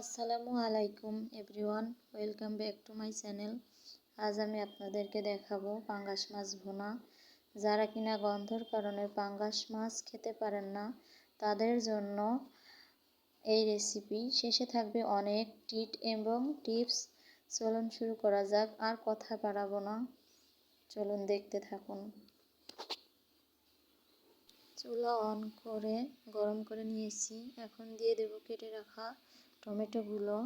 আসসালামু আলাইকুম, everyone. Welcome back to my channel. আজ আমি আপনাদেরকে দেখাবো পাঙ্গাস মাছ ভুনা। যারা কিনা গন্ধর কারণে পাঙ্গাস মাছ খেতে পারেন না, তাদের জন্য এই রেসিপি। শেষে থাকবে অনেক টিট এবং টিপস। চলুন শুরু করা যাক, আর কথা বাড়াবো না। চলুন দেখতে থাকুন। চুলা অন করে, গরম করে নিয়েছি। এখন দিয়ে দেব কেটে রাখা টমেটোগুলো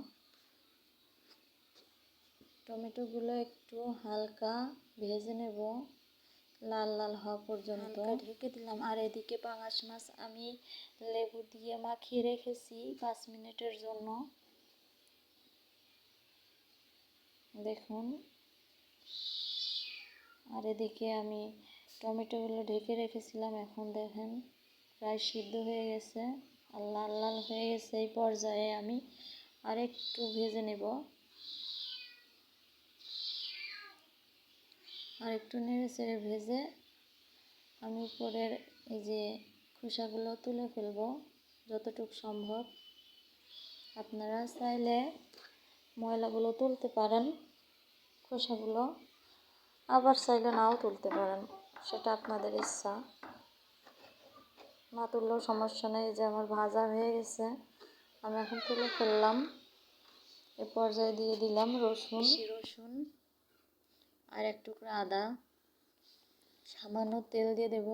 টমেটোগুলো একটু হালকা ভেজে নেব, লাল লাল হওয়া পর্যন্ত। ঢেকে দিলাম। আর এদিকে পাঙাশ মাছ আমি লেবু দিয়ে মাখিয়ে রেখেছি পাঁচ মিনিটের জন্য। দেখুন। আর এদিকে আমি টমেটোগুলো ঢেকে রেখেছিলাম, এখন দেখেন প্রায় সিদ্ধ হয়ে গেছে। আর লাল লাল হয়ে গেছে এই পর্যায়ে আমি আরেকটু ভেজে নেব। আর একটু নেড়ে চেড়ে ভেজে আমি উপরের এই যে খোসাগুলো তুলে ফেলব যতটুকু সম্ভব। আপনারা চাইলে ময়লাগুলো তুলতে পারেন, খোসাগুলো আবার চাইলে নাও তুলতে পারেন, সেটা আপনাদের ইচ্ছা। না তুললেও সমস্যা নেই, যে আমার ভাজা হয়ে গেছে। আমি এখন তুলে ফেললাম। এ পর্যায়ে দিয়ে দিলাম রসুন। রসুন আর এক টুকরা আদা। সামান্য তেল দিয়ে দেব।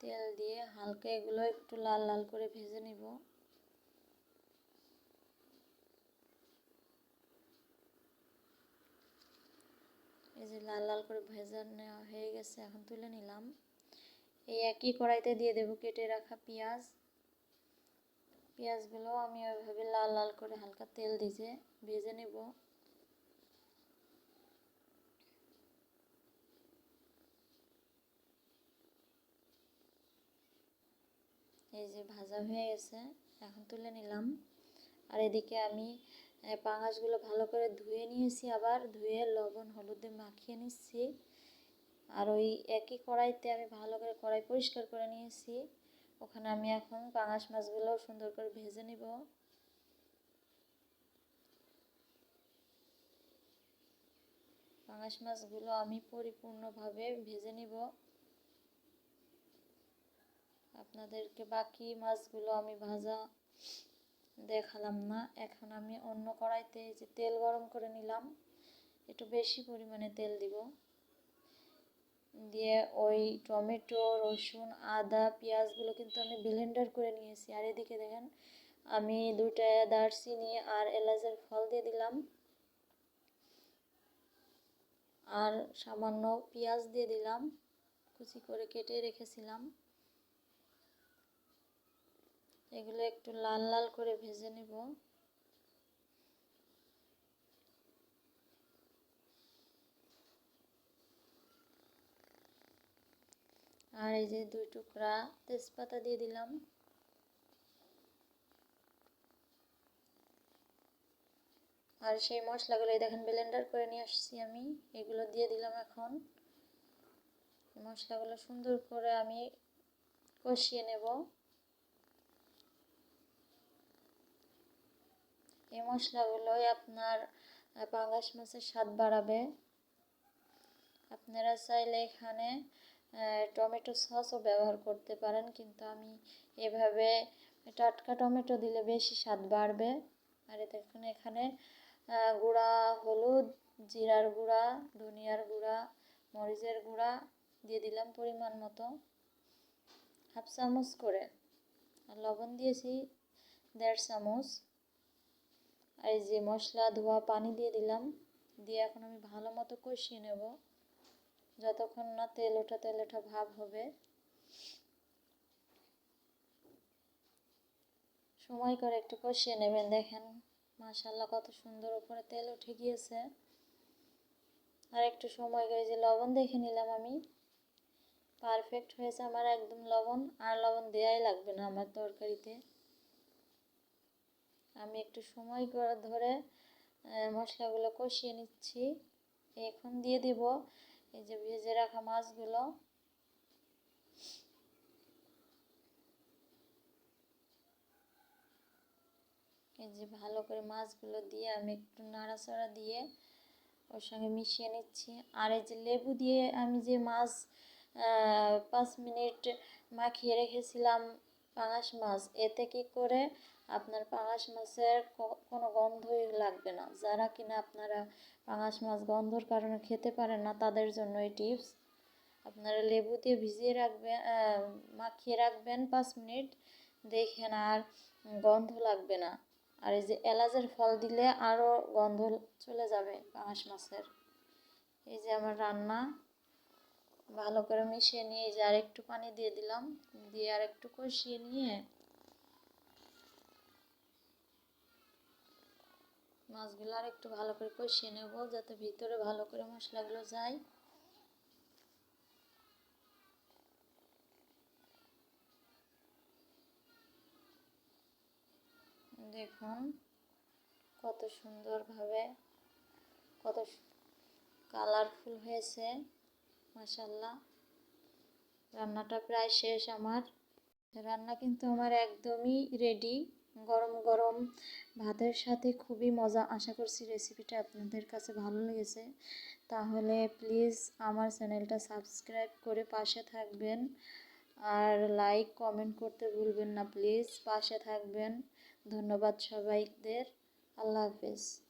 তেল দিয়ে হালকা এগুলো একটু লাল লাল করে ভেজে নিব। এই যে লাল লাল করে ভেজা নেওয়া হয়ে গেছে, এখন তুলে নিলাম। এই একই কড়াইতে দিয়ে দেব কেটে রাখা পেঁয়াজ। পেঁয়াজগুলো আমি ওইভাবে লাল লাল করে হালকা তেল দিয়ে ভেজে নেব। এই যে ভাজা হয়ে গেছে, এখন তুলে নিলাম। আর এদিকে আমি পাঙাশগুলো ভালো করে ধুয়ে নিয়েছি আবার, ধুয়ে লবণ, হলুদে মাখিয়ে নিচ্ছি। আর ওই একই কড়াইতে আমি ভালো করে কড়াই পরিষ্কার করে নিয়েছি। ওখানে আমি এখন পাঙাশ মাছগুলো সুন্দর করে ভেজে নিব। পাঙাশ মাছগুলো আমি পরিপূর্ণভাবে ভেজে নিব। আপনাদেরকে বাকি মাছগুলো আমি ভাজা দেখালাম না। এখন আমি অন্য কড়াইতে যে তেল গরম করে নিলাম। একটু বেশি পরিমাণে তেল দিব। দিয়ে ওই টমেটো, রসুন, আদা, পেঁয়াজগুলো কিন্তু আমি ব্লেন্ডার করে নিয়েছি। আর এদিকে দেখেন, আমি দুইটা দারচিনি আর এলাচের ফল দিয়ে দিলাম। আর সামান্য পেঁয়াজ দিয়ে দিলাম, কুচি করে কেটে রেখেছিলাম। এগুলো একটু লাল লাল করে ভেজে নেব। আর এই যে দুই টুকরা তেজপাতা দিয়ে দিলাম। আর সেই মশলাগুলো দেখেন ব্লেন্ডার করে নিয়ে আসছি আমি। এগুলো দিয়ে দিলাম এখন। মশলাগুলো সুন্দর করে আমি কষিয়ে নেব। এই মশলাগুলোই আপনার পাঙ্গাস মাছের স্বাদ বাড়াবে। আপনারা চাইলে এখানে টমেটো সসও ব্যবহার করতে পারেন, কিন্তু আমি এভাবে টাটকা টমেটো দিলে বেশি স্বাদ বাড়বে। আর দেখুন এখানে গুঁড়া, হলুদ, জিরার গুঁড়া, ধনিয়ার গুঁড়া, মরিচের গুঁড়া দিয়ে দিলাম পরিমাণ মতো। হাফ চামচ করে, আর লবণ দিয়েছি দেড় চামচ। আর এই যে মশলা, ধোয়া, পানি দিয়ে দিলাম। দিয়ে এখন আমি ভালো মতো কষিয়ে নেব। যতক্ষণ না তেল ওঠা তেল ওঠা ভাব হবে। সময় করে একটু কষিয়ে নেবেন। দেখেন মাশাল্লাহ কত সুন্দর উপরে তেল উঠে গিয়েছে। আর একটু সময় করে যে লবণ দেখে নিলাম আমি। পারফেক্ট হয়েছে আমার একদম লবণ। আর লবণ দেওয়াই লাগবে না আমার তরকারিতে। আমি একটু সময় করে ধরে মশলাগুলো কষিয়ে নিচ্ছি। এখন দিয়ে দিব এই যে ভেজে রাখা মাছগুলো। এই যে ভালো করে মাছগুলো দিয়ে আমি একটু নাড়াচাড়া দিয়ে ওর সঙ্গে মিশিয়ে নিচ্ছি। আর এই যে লেবু দিয়ে আমি যে মাছ পাঁচ মিনিট মাখিয়ে রেখেছিলাম পাঙাশ মাছ, এতে কি করে আপনার পাঙাশ মাছের কোনো গন্ধই লাগবে না। যারা কিনা আপনারা পাঙাশ মাছ গন্ধর কারণে খেতে পারেন না, তাদের জন্য এই টিপস। আপনারা লেবু দিয়ে ভিজিয়ে রাখবেন মাখিয়ে রাখবেন পাঁচ মিনিট। দেখেন আর গন্ধ লাগবে না। আর এই যে এলাচের ফল দিলে আরও গন্ধ চলে যাবে পাঙাশ মাছের। এই যে আমার রান্না। ভালো করে মিশিয়ে নিয়ে যে আর একটু পানি দিয়ে দিলাম, দিয়ে আর একটু কষিয়ে নিয়ে মাছগুলো আর একটু ভালো করে কষিয়ে নেব, যাতে ভিতরে ভালো করে মশলাগুলো যায়। দেখুন কত সুন্দরভাবে, কত কালারফুল হয়েছে। মাসাল্লাহ রান্নাটা প্রায় শেষ আমার। রান্না কিন্তু আমার একদমই রেডি গরম গরম ভাতের সাথে খুবই মজা। আশা করছি রেসিপিটা আপনাদের কাছে ভালো লেগেছে। তাহলে প্লিজ আমার চ্যানেলটা সাবস্ক্রাইব করে পাশে থাকবেন। আর লাইক কমেন্ট করতে ভুলবেন না প্লিজ পাশে থাকবেন। ধন্যবাদ সবাইদের। আল্লাহ হাফেজ।